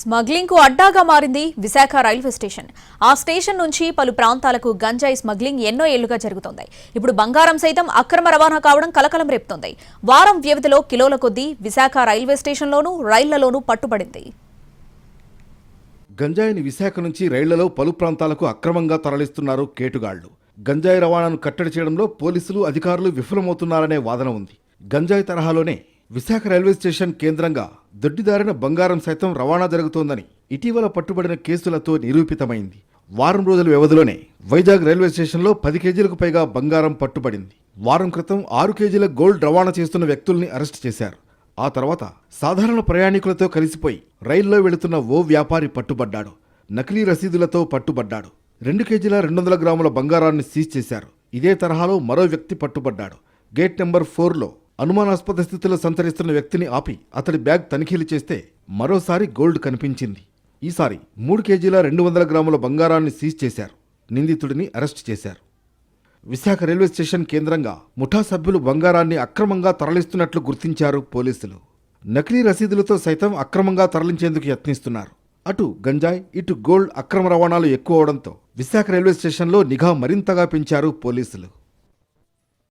స్మగ్లింగ్కు అడ్డాగా మారింది Visakha railway station. ఆ స్టేషన్ నుంచి పలు ప్రాంతాలకు గంజాయి స్మగ్లింగ్ ఎన్నో ఏళ్ళుగా జరుగుతోంది. ఇప్పుడు బంగారం సైతం అక్రమ రవాణా కావడం కలకలం రేపుతోంది. వారం వ్యవధిలో కిలోల కొద్దీ విశాఖ రైల్వే స్టేషన్లోనూ రైళ్ళలోనూ పట్టుబడింది. గంజాయిని విశాఖ నుంచి రైళ్ళలో పలు ప్రాంతాలకు అక్రమంగా తరలిస్తున్నారు కేటుగాళ్ళు. గంజాయి రవాణాను కట్టడి చేయడంలో పోలీసులు అధికారులు విఫలమవుతున్నారనే వాదన ఉంది. గంజాయి తరహాలోనే విశాఖ రైల్వే స్టేషన్ కేంద్రంగా దొడ్డిదారిన బంగారం సైతం రవాణా జరుగుతోందని ఇటీవల పట్టుబడిన కేసులతో నిరూపితమైంది. వారం రోజుల వ్యవధిలోనే వైజాగ్ రైల్వే స్టేషన్లో పది కేజీలకు పైగా బంగారం పట్టుబడింది. వారం క్రితం ఆరు కేజీల గోల్డ్ రవాణా చేస్తున్న వ్యక్తుల్ని అరెస్ట్ చేశారు. ఆ తర్వాత సాధారణ ప్రయాణికులతో కలిసిపోయి రైల్లో వెళుతున్న ఓ వ్యాపారి పట్టుబడ్డాడు. నకిలీ రసీదులతో పట్టుబడ్డాడు. రెండు కేజీల రెండు వందల గ్రాముల బంగారాన్ని సీజ్ చేశారు. ఇదే తరహాలో మరో వ్యక్తి పట్టుబడ్డాడు. గేట్ నెంబర్ ఫోర్లో అనుమానాస్పద స్థితిలో సంచరిస్తున్న వ్యక్తిని ఆపి అతడి బ్యాగ్ తనిఖీలు చేస్తే మరోసారి గోల్డ్ కనిపించింది. ఈసారి మూడు కేజీల రెండు వందల గ్రాముల బంగారాన్ని సీజ్ చేశారు. నిందితుడిని అరెస్ట్ చేశారు. విశాఖ రైల్వే స్టేషన్ కేంద్రంగా ముఠా సభ్యులు బంగారాన్ని అక్రమంగా తరలిస్తున్నట్లు గుర్తించారు పోలీసులు. నకిలీ రసీదులతో సైతం అక్రమంగా తరలించేందుకు యత్నిస్తున్నారు. అటు గంజాయి ఇటు గోల్డ్ అక్రమ రవాణాలు ఎక్కువ అవడంతో విశాఖ రైల్వే స్టేషన్లో నిఘా మరింతగా పెంచారు పోలీసులు.